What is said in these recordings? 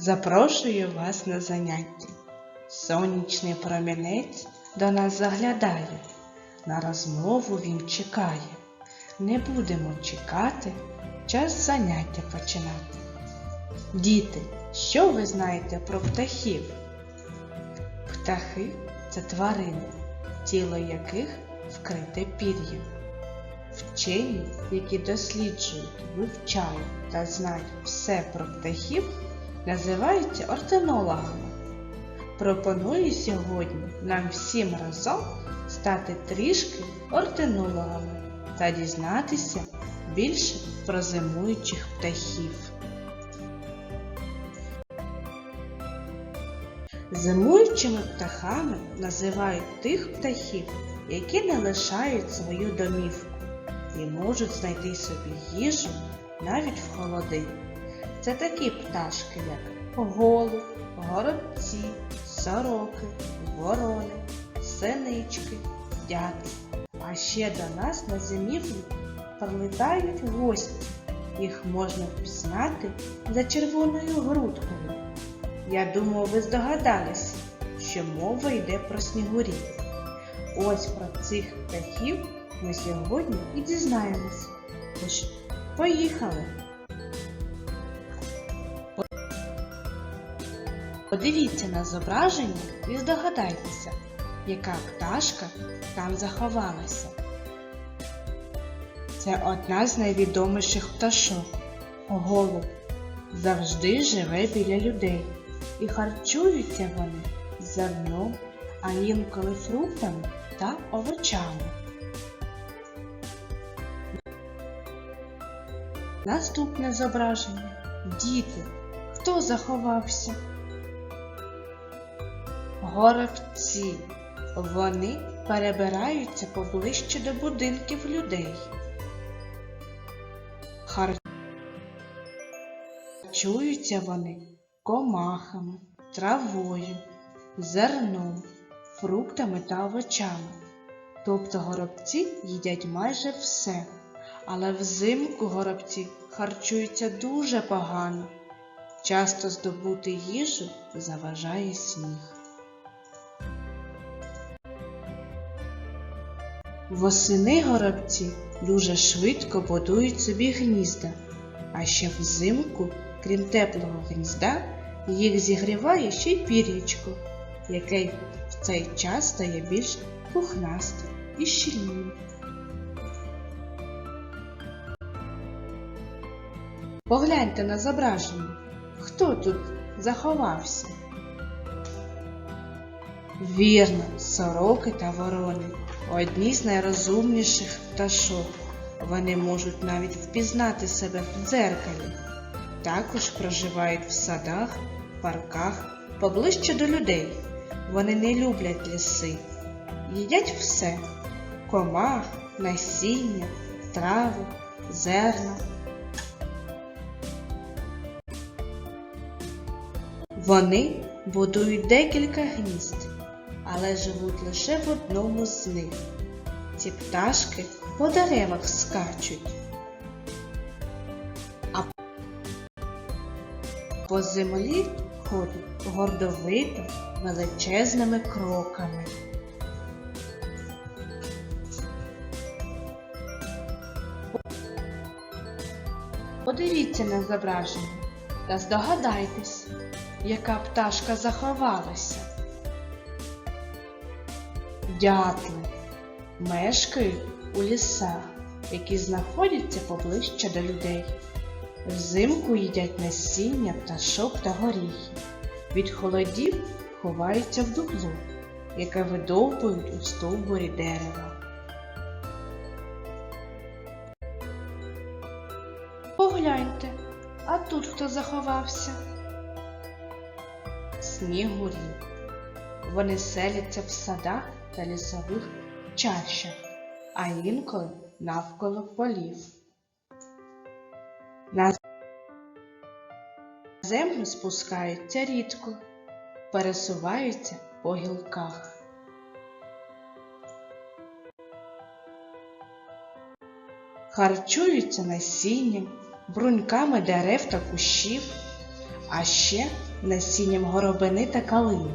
Запрошую вас на заняття. Сонячний промінець до нас заглядає, на розмову він чекає. Не будемо чекати, час заняття починати. Діти, що ви знаєте про птахів? Птахи це тварини, тіло яких вкрите пір'ям. Вчені, які досліджують, вивчають та знають все про птахів, називаються ортенологами. Пропоную сьогодні нам всім разом стати трішки ортенологами та дізнатися більше про зимуючих птахів. Зимуючими птахами називають тих птахів, які не лишають свою домівку і можуть знайти собі їжу навіть в холоди. Це такі пташки, як голуб, горобці, сороки, ворони, синички, дятли. А ще до нас на зимівлю прилітають гості. Їх можна впізнати за червоною грудкою. Я думаю, ви здогадалися, що мова йде про снігурів. Ось про цих птахів ми сьогодні і дізнаємось. Тож, поїхали! Подивіться на зображення і здогадайтеся, яка пташка там заховалася. Це одна з найвідоміших пташок. Голуб завжди живе біля людей і харчуються вони зерном, а інколи фруктами та овочами. Наступне зображення. Діти. Хто заховався? Горобці. Вони перебираються поближче до будинків людей. Харчуються вони комахами, травою, зерном, фруктами та овочами. Тобто горобці їдять майже все, але взимку горобці харчуються дуже погано. Часто здобути їжу заважає сніг. Восени горобці дуже швидко будують собі гнізда, а ще взимку, крім теплого гнізда, їх зігріває ще й пір'ячко, яке в цей час стає більш пухнастим і щільним. Погляньте на зображення, хто тут заховався? Вірно, сороки та ворони одні з найрозумніших пташок. Вони можуть навіть впізнати себе в дзеркалі. Також проживають в садах, парках, поближче до людей. Вони не люблять ліси, їдять все комах, насіння, трави, зерна. Вони будують декілька гнізд, але живуть лише в одному з них. Ці пташки по деревах скачуть, а по землі ходять гордовито величезними кроками. Подивіться на зображення та здогадайтесь, яка пташка заховалася. Дятли мешкають у лісах, які знаходяться поближче до людей. Взимку їдять насіння, пташок та горіхи. Від холодів ховаються в дупло, яке видовбують у стовбурі дерева. Погляньте, а тут хто заховався? Снігурі. Вони селяться в садах та лісових чащах, а інколи навколо полів. На землю спускаються рідко, пересуваються по гілках. Харчуються насінням, бруньками дерев та кущів, а ще насінням горобини та калини.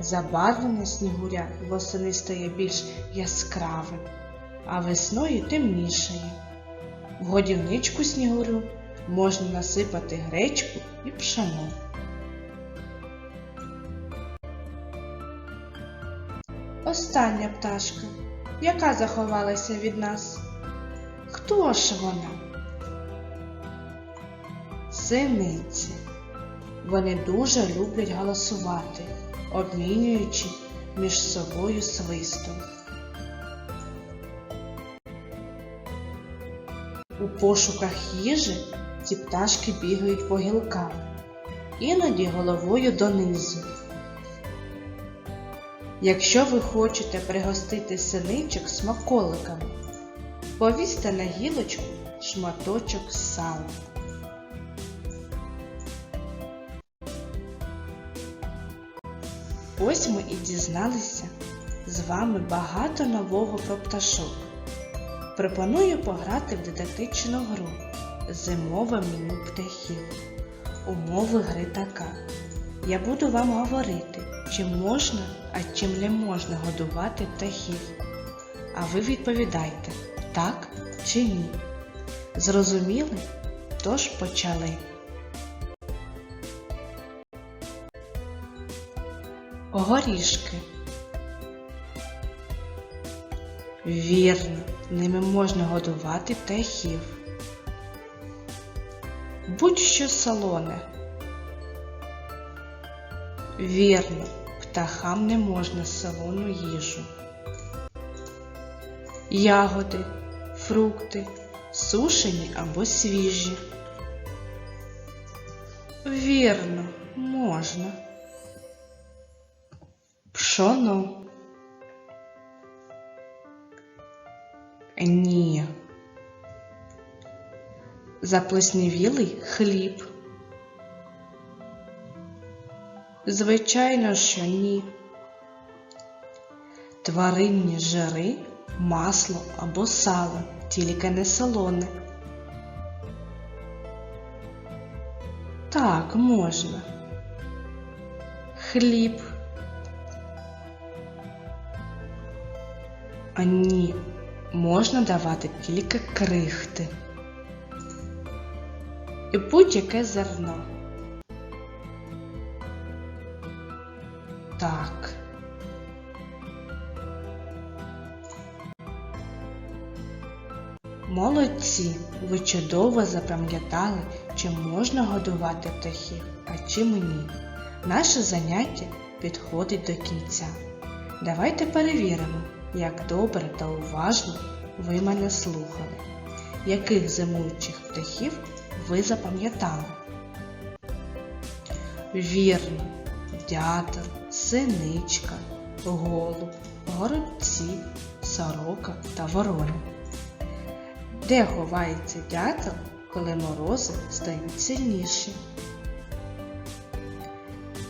Забарвлення снігуря восени стає більш яскравим, а весною темнішає. В годівничку снігурю можна насипати гречку і пшено. Остання пташка, яка заховалася від нас. Хто ж вона? Синиці. Вони дуже люблять голосувати, обмінюючи між собою свистом. У пошуках їжі ці пташки бігають по гілкам, іноді головою донизу. Якщо ви хочете пригостити синичок смаколиками, повісьте на гілочку шматочок сала. Ось ми і дізналися з вами багато нового про пташок. Пропоную пограти в дидактичну гру Зимове меню птахів. Умови гри така. Я буду вам говорити, чим можна, а чим не можна годувати птахів. А ви відповідайте, так чи ні. Зрозуміли? Тож почали. Горішки. Вірно, ними можна годувати птахів. Будь-що солоне. Вірно, птахам не можна солону їжу. Ягоди, фрукти, сушені або свіжі. Вірно, можна. Пшоно. Ні. Заплеснівілий хліб. Звичайно, що ні. Тваринні жири, масло або сало, тільки не солоне. Так, можна. Хліб. А ні, можна давати тільки крихти. І будь-яке зерно. Так. Молодці, ви чудово запам'ятали, чим можна годувати птахів, а чим ні. Наше заняття підходить до кінця. Давайте перевіримо, як добре та уважно ви мене слухали, яких зимуючих птахів ви запам'ятали. Вірно, дятел, синичка, голуб, горобці, сорока та ворона. Де ховається дятел, коли морози стають сильніші?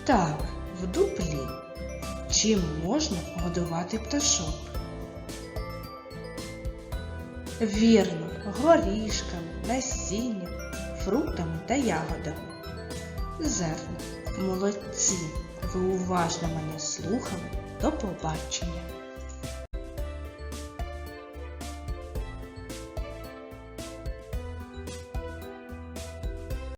Так, в дуплі. Чим можна годувати пташок? Вірно, горішками, насінням, фруктами та ягодами. Зерно, молодці, ви уважно мене слухали. До побачення!